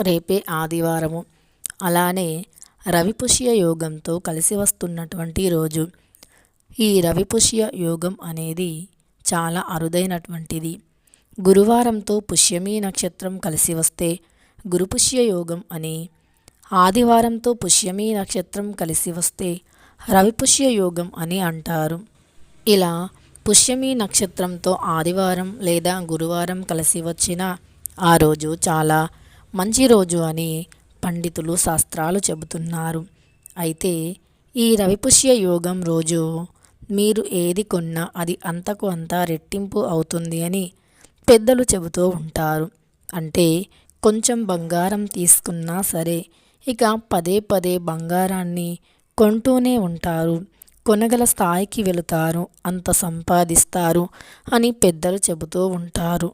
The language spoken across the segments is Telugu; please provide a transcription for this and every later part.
రేపే ఆదివారము. అలానే రవిపుష్య యోగంతో కలిసి వస్తున్నటువంటి రోజు. ఈ రవిపుష్య యోగం అనేది చాలా అరుదైనటువంటిది. గురువారంతో పుష్యమి నక్షత్రం కలిసి వస్తే గురుపుష్య యోగం అని ఆదివారంతో పుష్యమి నక్షత్రం కలిసి వస్తే రవిపుష్య యోగం అని అంటారు. ఇలా పుష్యమి నక్షత్రంతో ఆదివారం లేదా గురువారం కలిసి వచ్చిన ఆ రోజు చాలా మంచి రోజు అని పండితులు శాస్త్రాలు చెబుతున్నారు. అయితే ఈ రవిపుష్య యోగం రోజు మీరు ఏది కొన్నా అది అంతకు అంతా రెట్టింపు అవుతుంది అని పెద్దలు చెబుతూ ఉంటారు. అంటే కొంచెం బంగారం తీసుకున్నా సరే ఇక పదే పదే బంగారాన్ని కొంటూనే ఉంటారు. కొనగల స్థాయికి వెళుతారు అంత సంపాదిస్తారు అని పెద్దలు చెబుతూ ఉంటారు.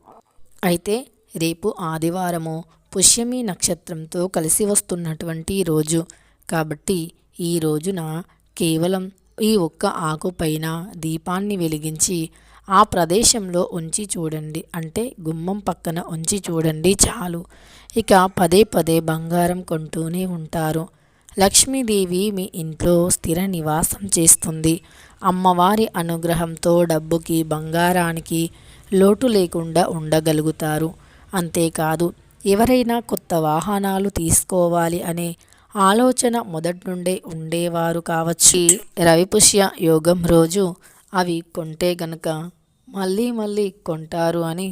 అయితే రేపు ఆదివారము పుష్యమి నక్షత్రంతో కలిసి వస్తున్నటువంటి రోజు. కాబట్టి ఈ రోజున కేవలం ఈ ఒక్క ఆకుపైన దీపాన్ని వెలిగించి ఆ ప్రదేశంలో ఉంచి చూడండి. అంటే గుమ్మం పక్కన ఉంచి చూడండి చాలు. ఇక పదే పదే బంగారం కొంటూనే ఉంటారు. లక్ష్మీదేవి మీ ఇంట్లో స్థిర నివాసం చేస్తుంది. అమ్మవారి అనుగ్రహంతో డబ్బుకి బంగారానికి లోటు లేకుండా ఉండగలుగుతారు. అంతేకాదు ఎవరైనా కొత్త వాహనాలు తీసుకోవాలి అనే ఆలోచన మొదటి నుండే ఉండేవారు కావచ్చు. రవిపుష్య యోగం రోజు అవి కొంటే గనక మళ్ళీ మళ్ళీ కొంటారు అని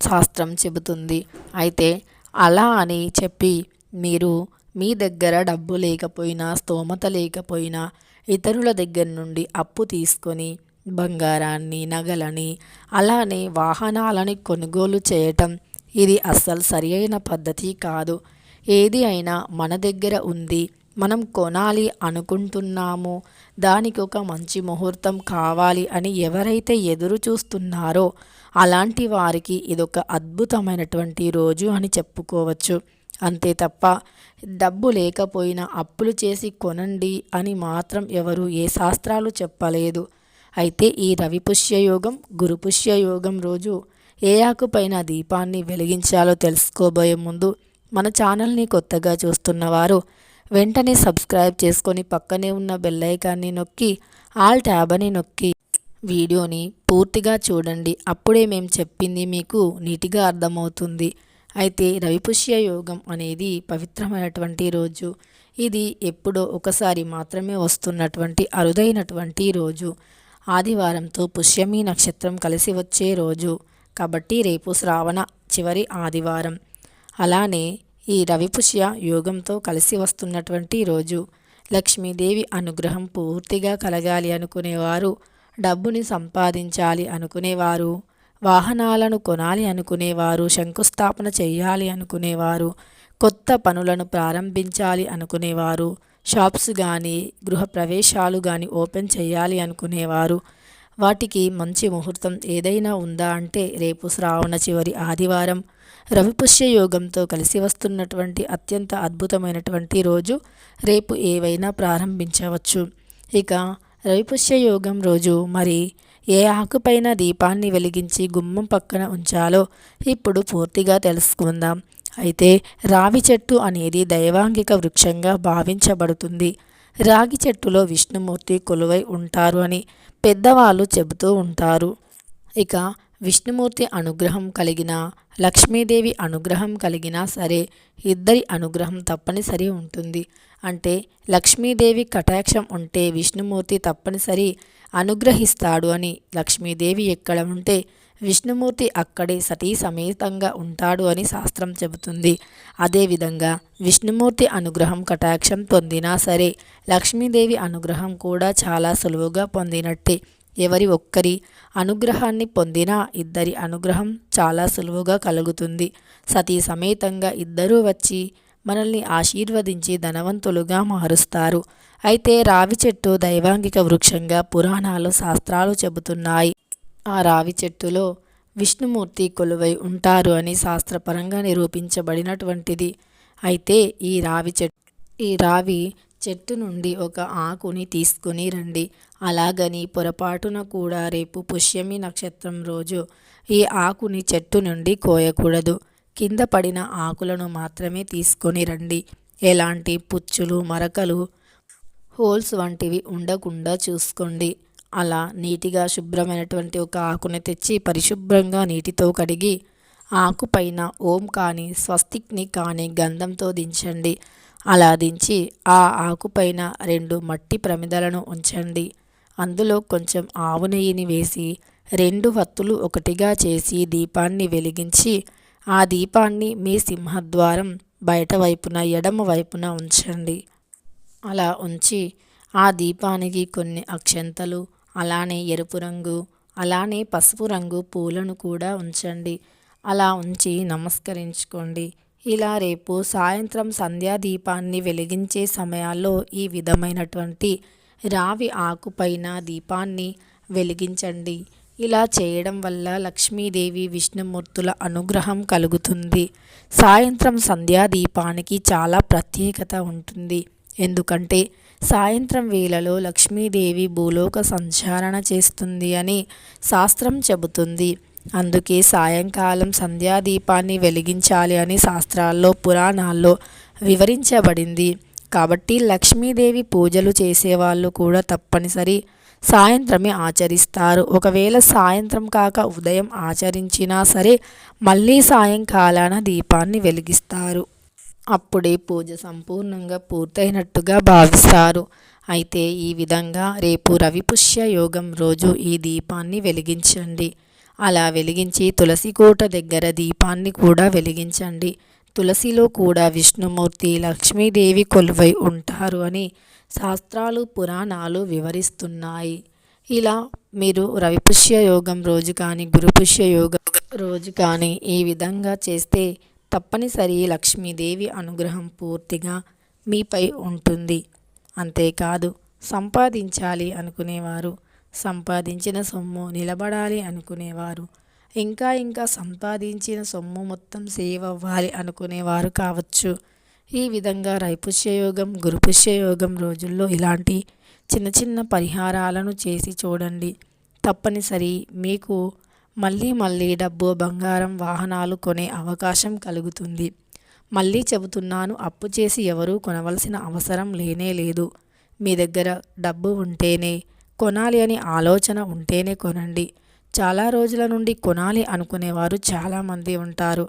శాస్త్రం చెబుతుంది. అయితే అలా అని చెప్పి మీరు మీ దగ్గర డబ్బు లేకపోయినా స్తోమత లేకపోయినా ఇతరుల దగ్గర నుండి అప్పు తీసుకొని బంగారాన్ని నగలని అలానే వాహనాలని కొనుగోలు చేయటం ఇది అస్సలు సరి అయిన పద్ధతి కాదు. ఏది అయినా మన దగ్గర ఉంది. మనం కొనాలి అనుకుంటున్నాము. దానికి ఒక మంచి ముహూర్తం కావాలి అని ఎవరైతే ఎదురు చూస్తున్నారో అలాంటి వారికి ఇదొక అద్భుతమైనటువంటి రోజు అని చెప్పుకోవచ్చు. అంతే తప్ప డబ్బు లేకపోయినా అప్పులు చేసి కొనండి అని మాత్రం ఎవరు ఏ శాస్త్రాలు చెప్పలేదు. అయితే ఈ రవి పుష్యయోగం గురు పుష్యయోగం రోజు ఏ ఆకుపైన దీపాన్ని వెలిగించాలో తెలుసుకోబోయే ముందు మన ఛానల్ని కొత్తగా చూస్తున్నవారు వెంటనే సబ్స్క్రైబ్ చేసుకొని పక్కనే ఉన్న బెల్లైకాన్ని నొక్కి ఆల్ ట్యాబ్ అని నొక్కి వీడియోని పూర్తిగా చూడండి. అప్పుడే మేము చెప్పింది మీకు నీటిగా అర్థమవుతుంది. అయితే రవిపుష్య యోగం అనేది పవిత్రమైనటువంటి రోజు. ఇది ఎప్పుడో ఒకసారి మాత్రమే వస్తున్నటువంటి అరుదైనటువంటి రోజు. ఆదివారంతో పుష్యమి నక్షత్రం కలిసి వచ్చే రోజు. కాబట్టి రేపు శ్రావణ చివరి ఆదివారం. అలానే ఈ రవిపుష్య యోగంతో కలిసి వస్తున్నటువంటి రోజు లక్ష్మీదేవి అనుగ్రహం పూర్తిగా కలగాలి అనుకునేవారు డబ్బుని సంపాదించాలి అనుకునేవారు వాహనాలను కొనాలి అనుకునేవారు శంకుస్థాపన చేయాలి అనుకునేవారు కొత్త పనులను ప్రారంభించాలి అనుకునేవారు షాప్స్ కానీ గృహ ప్రవేశాలు కానీ ఓపెన్ చేయాలి అనుకునేవారు వాటికి మంచి ముహూర్తం ఏదైనా ఉందా అంటే రేపు శ్రావణ చివరి ఆదివారం రవిపుష్య యోగంతో కలిసి వస్తున్నటువంటి అత్యంత అద్భుతమైనటువంటి రోజు రేపు ఏవైనా ప్రారంభించవచ్చు. ఇక రవిపుష్య యోగం రోజు మరి ఏ ఆకుపైన దీపాన్ని వెలిగించి గుమ్మం పక్కన ఉంచాలో ఇప్పుడు పూర్తిగా తెలుసుకుందాం. అయితే రావి చెట్టు అనేది దైవాంగిక వృక్షంగా భావించబడుతుంది. రాగి చెట్టులో విష్ణుమూర్తి కొలువై ఉంటారు అని పెద్దవాళ్ళు చెబుతూ ఉంటారు. ఇక విష్ణుమూర్తి అనుగ్రహం కలిగిన లక్ష్మీదేవి అనుగ్రహం కలిగినా సరే ఇద్దరి అనుగ్రహం తప్పనిసరి ఉంటుంది. అంటే లక్ష్మీదేవి కటాక్షం ఉంటే విష్ణుమూర్తి తప్పనిసరి అనుగ్రహిస్తాడు అని లక్ష్మీదేవి ఎక్కడ ఉంటే విష్ణుమూర్తి అక్కడే సతీ సమేతంగా ఉంటాడు అని శాస్త్రం చెబుతుంది. అదేవిధంగా విష్ణుమూర్తి అనుగ్రహం కటాక్షం పొందినా సరే లక్ష్మీదేవి అనుగ్రహం కూడా చాలా సులువుగా పొందినట్టే. ఎవరి ఒక్కరి అనుగ్రహాన్ని పొందినా ఇద్దరి అనుగ్రహం చాలా సులువుగా కలుగుతుంది. సతీ సమేతంగా ఇద్దరూ వచ్చి మనల్ని ఆశీర్వదించి ధనవంతులుగా మారుస్తారు. అయితే రావి చెట్టు దైవాంగిక వృక్షంగా పురాణాలు శాస్త్రాలు చెబుతున్నాయి. ఆ రావి చెట్టులో విష్ణుమూర్తి కొలువై ఉంటారు అని శాస్త్రపరంగా నిరూపించబడినటువంటిది. అయితే ఈ రావి చెట్టు ఈ రావి చెట్టు నుండి ఒక ఆకుని తీసుకుని రండి. అలాగని పొరపాటున కూడా రేపు పుష్యమి నక్షత్రం రోజు ఈ ఆకుని చెట్టు నుండి కోయకూడదు. కింద పడిన ఆకులను మాత్రమే తీసుకొని రండి. ఎలాంటి పుచ్చులు మరకలు హోల్స్ వంటివి ఉండకుండా చూసుకోండి. అలా నీటిగా శుభ్రమైనటువంటి ఒక ఆకుని తెచ్చి పరిశుభ్రంగా నీటితో కడిగి ఆకు పైన ఓం కానీ స్వస్తిక్ని కానీ గంధంతో దించండి. అలా దించి ఆ ఆకుపైన రెండు మట్టి ప్రమిదలను ఉంచండి. అందులో కొంచెం ఆవు నెయ్యిని వేసి రెండు వత్తులు ఒకటిగా చేసి దీపాన్ని వెలిగించి ఆ దీపాన్ని మీ సింహద్వారం బయట వైపున ఎడమ వైపున ఉంచండి. అలా ఉంచి ఆ దీపానికి కొన్ని అక్షంతలు అలానే ఎరుపు రంగు అలానే పసుపు రంగు పూలను కూడా ఉంచండి. అలా ఉంచి నమస్కరించుకోండి. ఇలా రేపు సాయంత్రం సంధ్యా దీపాన్ని వెలిగించే సమయాల్లో ఈ విధమైనటువంటి రావి ఆకుపైన దీపాన్ని వెలిగించండి. ఇలా చేయడం వల్ల లక్ష్మీదేవి విష్ణుమూర్తుల అనుగ్రహం కలుగుతుంది. సాయంత్రం సంధ్యా దీపానికి చాలా ప్రత్యేకత ఉంటుంది. ఎందుకంటే సాయంత్రం వేళలో లక్ష్మీదేవి భూలోక సంచారణ చేస్తుంది అని శాస్త్రం చెబుతుంది. అందుకే సాయంకాలం సంధ్యాదీపాన్ని వెలిగించాలి అని శాస్త్రాల్లో పురాణాల్లో వివరించబడింది. కాబట్టి లక్ష్మీదేవి పూజలు చేసేవాళ్ళు కూడా తప్పనిసరి సాయంత్రమే ఆచరిస్తారు. ఒకవేళ సాయంత్రం కాక ఉదయం ఆచరించినా సరే మళ్ళీ సాయంకాలాన దీపాన్ని వెలిగిస్తారు. అప్పుడే పూజ సంపూర్ణంగా పూర్తయినట్టుగా భావిస్తారు. అయితే ఈ విధంగా రేపు రవిపుష్య యోగం రోజు ఈ దీపాన్ని వెలిగించండి. అలా వెలిగించి తులసి కోట దగ్గర దీపాన్ని కూడా వెలిగించండి. తులసిలో కూడా విష్ణుమూర్తి లక్ష్మీదేవి కొలువై ఉంటారు అని శాస్త్రాలు పురాణాలు వివరిస్తున్నాయి. ఇలా మీరు రవిపుష్య యోగం రోజు కానీ గురుపుష్య యోగం రోజు కానీ ఈ విధంగా చేస్తే తప్పనిసరి లక్ష్మీదేవి అనుగ్రహం పూర్తిగా మీపై ఉంటుంది. అంతేకాదు సంపాదించాలి అనుకునేవారు సంపాదించిన సొమ్ము నిలబడాలి అనుకునేవారు ఇంకా ఇంకా సంపాదించిన సొమ్ము మొత్తం సేవ్ అవ్వాలి అనుకునేవారు కావచ్చు. ఈ విధంగా రైపుష్యయోగం గురుపుష్యయోగం రోజుల్లో ఇలాంటి చిన్న చిన్న పరిహారాలను చేసి చూడండి. తప్పనిసరి మీకు మళ్ళీ మళ్ళీ డబ్బు బంగారం వాహనాలు కొనే అవకాశం కలుగుతుంది. మళ్ళీ చెబుతున్నాను అప్పు చేసి ఎవరూ కొనవలసిన అవసరం లేనే లేదు. మీ దగ్గర డబ్బు ఉంటేనే కొనాలి అని ఆలోచన ఉంటేనే కొనండి. చాలా రోజుల నుండి కొనాలి అనుకునేవారు చాలామంది ఉంటారు.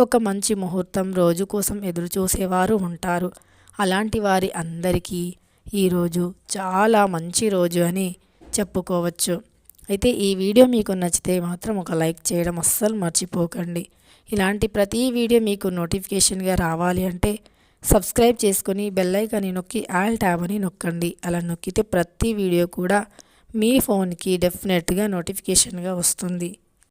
ఒక మంచి ముహూర్తం రోజు కోసం ఎదురు చూసేవారు ఉంటారు. అలాంటి వారి అందరికీ ఈరోజు చాలా మంచి రోజు అని చెప్పుకోవచ్చు. అయితే ఈ వీడియో మీకు నచ్చితే మాత్రం ఒక లైక్ చేయడం అస్సలు మర్చిపోకండి. ఇలాంటి ప్రతి వీడియో మీకు నోటిఫికేషన్గా రావాలి అంటే సబ్స్క్రైబ్ చేసుకొని బెల్లైకాన్ని నొక్కి ఆల్ ట్యాబ్ అని నొక్కండి. అలా నొక్కితే ప్రతి వీడియో కూడా మీ ఫోన్కి డెఫినెట్గా నోటిఫికేషన్గా వస్తుంది.